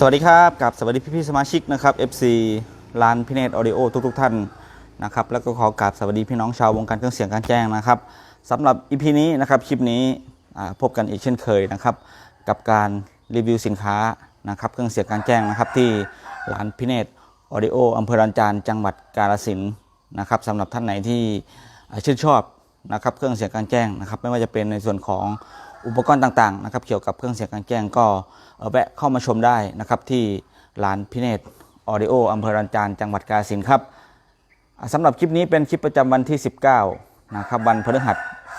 สวัสดีครับกับสวัสดีพี่ๆสมาชิกนะครับ FC ร้านพิเนตออดิโอทุกๆท่านนะครับแล้วก็ขอกราบสวัสดีพี่น้องชาววงการเครื่องเสียงการแจ้งนะครับสำหรับ EP นี้นะครับคลิปนี้พบกันอีกเช่นเคยนะครับกับการรีวิวสินค้านะครับเครื่องเสียงการแจ้งนะครับที่ร้านพิเนตออดิโออำเภอรันจานจังหวัดกาฬสินธุ์นะครับสำหรับท่านไหนที่ชื่นชอบนะครับเครื่องเสียงการแจ้งนะครับไม่ว่าจะเป็นในส่วนของ อุปกรณ์ต่างๆนะครับเกี่ยวกับเครื่องเสียงกลางแจ้งก็แวะเข้ามาชมได้นะครับที่ร้านพิเนตออดิโออำเภอรันจานจังหวัดกาฬสินครับอ่าสำหรับคลิปนี้เป็นคลิปประจำวันที่ 19นะครับวันพฤหั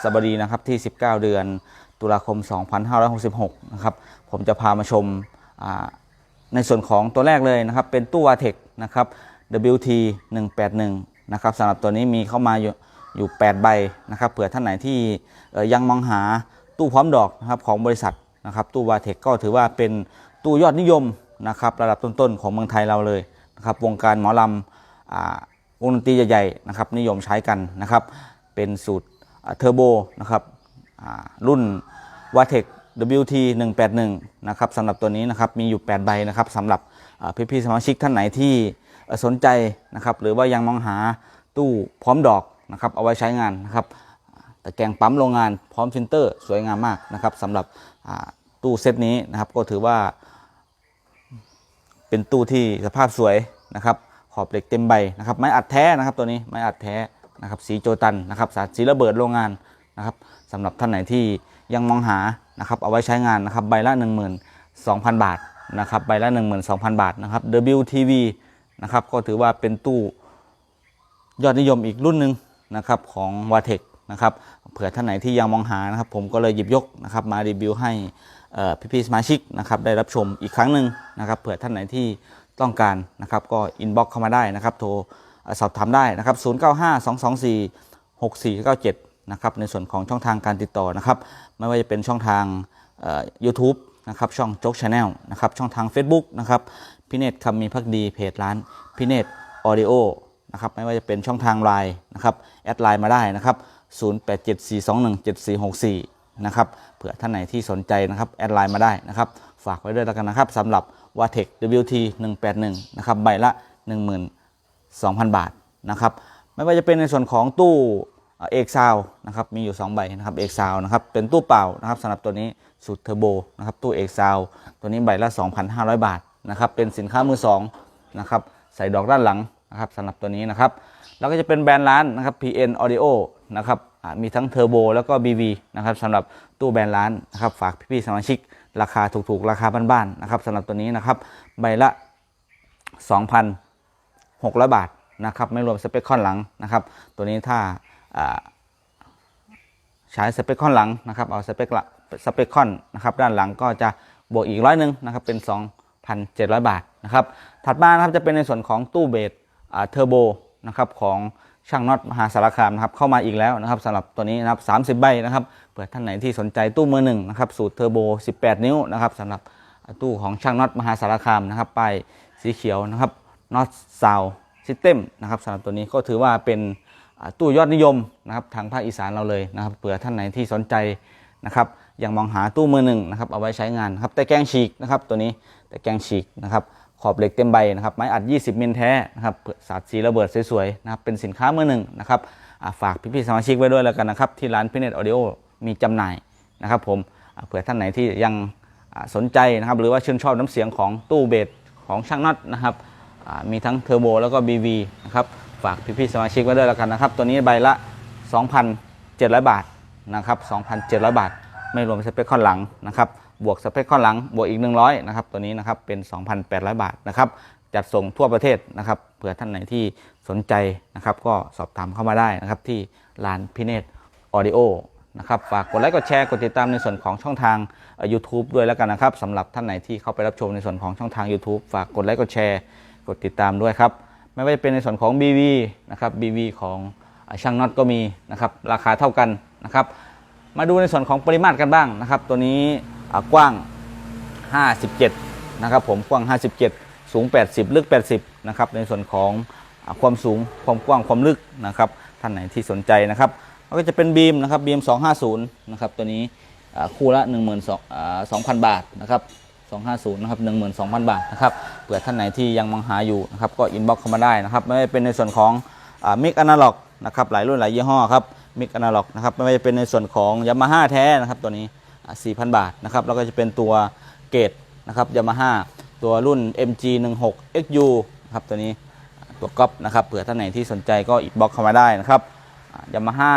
สบดีนะครับที่ 19 เดือนตุลาคม 2566นะครับผมจะพามาชมในส่วนของตัวแรกเลยนะครับเป็นตู้วาเทคนะครับ WT 181นะครับสำหรับตัวนี้มีเข้ามาอยู่อยู่ 8 ใบนะครับเผื่อท่านไหนที่ยังมองหา ตู้พร้อมดอกนะครับของบริษัทนะครับตู้วาเทคก็ถือว่าเป็นตู้ยอดนิยมนะครับระดับต้นๆของเมืองไทยเราเลยนะครับวงการหมอลำอ่าวงดนตรีใหญ่ๆนะครับนิยมใช้กันนะครับเป็นสูตรเทอร์โบนะครับรุ่นวาเทค WT 181นะครับสำหรับตัวนี้นะครับมีอยู่ 8 ใบนะครับสำหรับพี่ๆสมาชิกท่านไหนที่สนใจนะครับหรือว่ายังมองหาตู้พร้อมดอกนะครับเอาไว้ใช้งานนะครับ ตะแกรงปั๊มโรงงานพร้อมฟิลเตอร์สวยงามมากนะครับสำหรับตู้เซตนี้นะครับก็ถือว่า เป็นตู้ที่สภาพสวยนะครับ ขอบเหล็กเต็มใบนะครับไม้อัดแท้นะครับตัวนี้ไม้อัดแท้นะครับสีโจตันนะครับสารสีระเบิดโรงงานนะครับสำหรับท่านไหนที่ยังมองหานะครับเอาไว้ใช้งานนะครับใบละ 12,000 บาทนะครับใบละ 12,000 บาทนะครับ WTV นะครับก็ถือว่าเป็นตู้ยอดนิยมอีกรุ่นหนึ่งนะครับของวาเทค นะครับเผื่อท่านไหนที่ยังมองหานะครับ ผมก็เลยหยิบยกนะครับมารีวิวให้เอ่พี่ๆสมาชิกนะครับได้รับชมอีกครั้งหนึ่งนะครับเผื่อท่านไหนที่ต้องการนะครับก็อินบ็อกเข้ามาได้นะครับโทรสอบถามได้นะครับ 095 224 6497 นะครับในส่วนของช่องทางการติดต่อนะครับ ไม่ว่าจะเป็นช่องทางเอ่อ YouTube นะครับช่องโจ๊กชาแนลนะครับช่องทาง Facebook นะครับพี่เนตคำมีพักดีเพจร้านพี่เนตออดิโอนะครับไม่ว่าจะเป็นช่องทางไลน์นะครับแอดไลน์มาได้นะครับ 0874217464 นะครับ เผื่อท่านไหนที่สนใจนะครับ แอดไลน์มาได้นะครับ ฝากไว้ด้วยแล้วกันนะครับสำหรับ w a t e c WT 181นะครับ ใบละ 12,000 บาทนะครับ ไม่ว่าจะเป็นในส่วนของตู้เอกซาวนะครับ มีอยู่ 2 ใบนะครับ เอกซาวนะครับ เป็นตู้เปล่านะครับสำหรับตัวนี้สูตรเทอร์โบนะครับ ตู้เอกซาวตัวนี้ใบละ 2,500 บาทนะครับ เป็นสินค้ามือสองนะครับ ใส่ดอกด้านหลังนะครับสำหรับตัวนี้นะครับ แล้วก็จะเป็นแบรนด์ร้านนะครับ PN Audio นะครับมีทั้งเทอร์โบแล้วก็ BV นะครับสำหรับตู้แบรนด์ร้านนะครับฝากพี่ๆสมาชิก ราคาถูกๆ ราคาบ้านๆนะครับสำหรับตัวนี้นะครับใบละ 2,600 บาทนะครับไม่รวมสเปคค่อนหลังนะครับ ตัวนี้ถ้าอ่าใช้สเปคค่อนหลังนะครับเอาสเปคละสเปคค่อนนะครับด้านหลังก็จะบวกอีกร้อยหนึ่งนะครับเป็น 2,700 บาทนะครับถัดมานะครับจะเป็นในส่วนของตู้เบสเทอร์โบนะครับของ ช่างน็อตมหาสารคามนะครับเข้ามาอีกแล้วนะครับสำหรับตัวนี้นะครับ 30 ใบนะครับเผื่อท่านไหนที่สนใจตู้มือหนึ่งนะครับสูตรเทอร์โบ 18 นิ้วนะครับสำหรับตู้ของช่างน็อตมหาสารคามนะครับป้ายสีเขียวนะครับน็อตซาวซิสเต็มนะครับสำหรับตัวนี้ก็ถือว่าเป็นตู้ยอดนิยมนะครับทางภาคอีสานเราเลยนะครับเผื่อท่านไหนที่สนใจนะครับยังมองหาตู้มือหนึ่งนะครับเอาไว้ใช้งานนครับแต่แกงฉีกนะครับตัวนี้แต่แกงฉีกนะครับ ขอบเหล็กเต็มใบนะครับไม้อัด 20มิลแท้นะครับสาดสีระเบิดสวยๆนะครับเป็นสินค้ามือหนึ่งนะครับฝากพี่ๆสมาชิกไว้ด้วยแล้วกันนะครับที่ร้านพิเนตออดิโอมีจำหน่ายนะครับผมเผื่อท่านไหนที่ยังสนใจนะครับหรือว่าชื่นชอบน้ำเสียงของตู้เบสของช่างน็อตนะครับมีทั้งเทอร์โบแล้วก็ BV นะครับฝากพี่ๆสมาชิกไว้ด้วยแล้วกันนะครับตัวนี้ใบละ 2,700 บาทนะครับ2,700 บาท ไม่รวมสเปคข้อนหลังนะครับ บวกสเปคข้อหลังบวกอีก 100นะครับตัวนี้นะครับเป็น 2,800 บาทนะครับจัดส่งทั่วประเทศนะครับเผื่อท่านไหนที่สนใจนะครับ ก็สอบถามเข้ามาได้นะครับที่ร้านพิเนตออดิโอนะครับฝากกดไลค์กดแชร์กดติดตามในส่วนของช่องทางยูทูบด้วยแล้วกันนะครับสำหรับท่านไหนที่เข้าไปรับชมในส่วนของช่องทาง YouTube ฝากกดไลค์กดแชร์กดติดตามด้วยครับไม่ว่าจะเป็นในส่วนของ BV นะครับ BV ของช่างน็อตก็มีนะครับราคาเท่ากันนะครับมาดูในส่วนของปริมาตรกันบ้างนะครับ ตัวนี้ กว้าง 57 นะครับผมกว้าง 57 สูง 80 ลึก 80 นะครับในส่วนของอความสูงความกว้างความลึกนะครับท่านไหนที่สนใจนะครับก็จะเป็นบีมนะครับบีม 250 นะครับตัวนี้คู่ละ 12,000 บาทนะครับ250นะครับ12,000 บาทนะครับเผื่อท่านไหนที่ยังมองหาอยู่นะครับก็อินบ็อกเข้ามาได้นะครับไม่ว่าจะเป็นในส่วนของมิกอนาล็อกนะครับหลายรุ่นหลายยี่ห้อครับมิกอนาล็อกนะครับไม่ว่าจะเป็นในส่วนของยามาฮ่าแท้นะครับตัวนี้ 4,000 บาทนะครับแล้วก็จะเป็นตัวเกตนะครับยามาฮ่าตัวรุ่น MG 16 XU นะครับตัวนี้ตัวก๊อปนะครับเผื่อท่านไหนที่สนใจก็อินบ็อกเข้ามาได้นะครับยามาฮ่า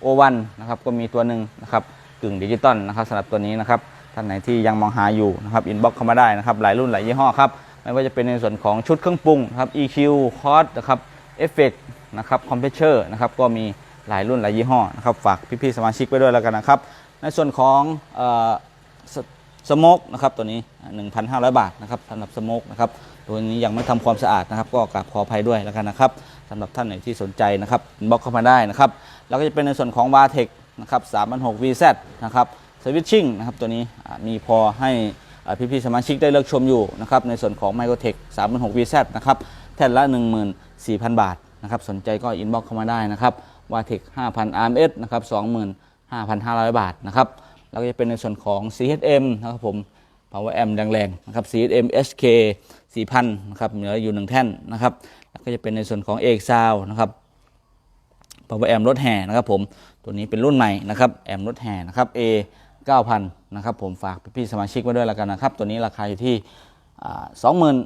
โอวันนะครับก็มีตัวหนึ่งนะครับกึ่งดิจิตอลนะครับสำหรับตัวนี้นะครับท่านไหนที่ยังมองหาอยู่นะครับอินบ็อกเข้ามาได้นะครับหลายรุ่นหลายยี่ห้อครับไม่ว่าจะเป็นในส่วนของชุดเครื่องปรุงนะครับ EQ คอร์สนะครับเอฟเฟกนะครับคอมเพรสเชอร์นะครับก็มีหลายรุ่นหลายยี่ห้อนะครับฝากพี่ๆสมาชิกไว้ด้วยแล้วกันนะครับ ในส่วนของสสโมกนะครับตัวนี้ 1,500 บาทนะครับสำหรับสโมกนะครับตัวนี้ยังไม่ทำความสะอาดนะครับ ก็กราบขออภัยด้วยแล้วกันนะครับสำหรับท่านไหนที่สนใจนะครับอินบ็อกเข้ามาได้นะครับแล้วก็จะเป็นในส่วนของ v a t e c นะครับ3,600 VZ นะครับสวิตชิ่งนะครับตัวนี้มีพอให้พี่ๆสมาชิกได้เลือกชมอยู่นะครับในส่วนของ Microtech 3,600 VZ นะครับแท่นละ 14,000 บาทนะครับสนใจก็อินบ็อกเข้ามาได้นะครับ v a t e c 5,000 RMS นะครับ 5,500 บาทนะครับ แล้วก็จะเป็นในส่วนของ CHM นะครับผม Power Amp แรงๆนะครับ CHM HK 4,000นะครับเหลืออยู่ 1 แท่นนะครับ แล้วก็จะเป็นในส่วนของ EX Sound นะครับ power amp รถแห่นะครับผม ตัวนี้เป็นรุ่นใหม่นะครับแอมรถแห่นะครับ A 9000นะครับผมฝากพี่ๆสมาชิกไว้ด้วยแล้วกันนะครับ ตัวนี้ราคาอยู่ที่สองหมื่น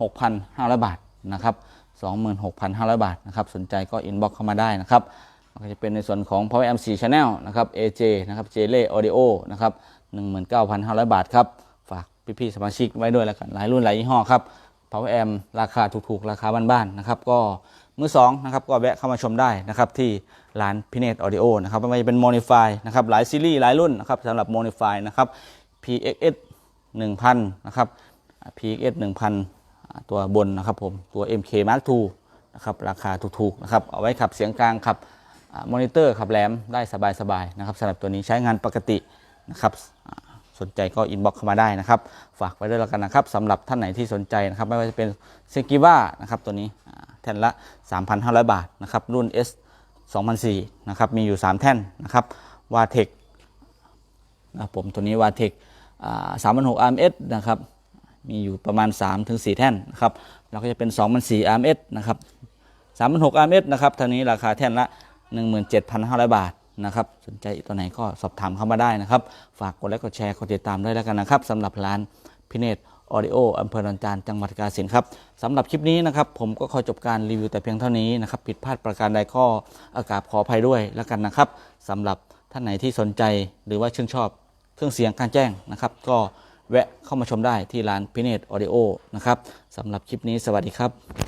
หกพันห้าร้อยบาทนะครับสองหมื่นหกพันห้าร้อยบาทนะครับ สนใจก็อินบ็อกเข้ามาได้นะครับ ก็จะเป็นในส่วนของ power amp 4 channel นะครับ AJ นะครับ j l e audio นะครับ 19,500 บาทครับ ฝากพี่ๆสมาชิกไว้ด้วยแล้วกัน หลายรุ่นหลายยี่ห้อครับ power amp ราคาถูกๆ ราคาบ้านๆนะครับ ก็มือสองนะครับก็แวะเข้ามาชมได้นะครับที่ร้านพิเนตออดิโอนะครับไม่ว่าจะเป็น Monify นะครับหลายซีรีส์หลายรุ่นนะครับสำหรับ Monify นะครับ PXS 1000 นะครับ PXS 1000 ตัวบนนะครับผมตัว MK Mark II นะครับราคาถูกๆนะครับเอาไว้ขับเสียงกลางขับ มอนิเตอร์ขับแรมได้สบายๆนะครับสำหรับตัวนี้ใช้งานปกตินะครับสนใจก็อินบ็อกเข้ามาได้นะครับ ฝากไว้ด้วยแล้วกันนะครับสำหรับท่านไหนที่สนใจนะครับ ไม่ว่าจะเป็นเซกิว่านะครับตัวนี้อ่าแท่นละ 3,500 บาทนะครับรุ่น S 2004นะครับมีอยู่ 3 แท่นนะครับวาเทคนะผมตัวนี้วาเทคสามพันหกอาร์เอสนะครับมีอยู่ประมาณ 3-4 แท่นนะครับแล้วก็จะเป็น2,004อาร์เอสนะครับ3,600 RMS นะครับทางนี้ราคาแท่นละ 17,500 บาทนะครับสนใจตัวไหนก็สอบถามเข้ามาได้นะครับ ฝากกดไลค์กดแชร์กดติดตามด้วยแล้วกันนะครับสำหรับร้านพิเนตออดิโออำเภอดอนจานจังหวัดกาฬสินธุ์ครับสำหรับคลิปนี้นะครับ ผมก็ขอจบการรีวิวแต่เพียงเท่านี้นะครับผิดพลาดประการใดก็อากาบขออภัยด้วยแล้วกันนะครับสำหรับท่านไหนที่สนใจหรือว่าชื่นชอบเครื่องเสียงการแจ้งนะครับ ก็แวะเข้ามาชมได้ที่ร้านพิเนตออดิโอนะครับสำหรับคลิปนี้สวัสดีครับ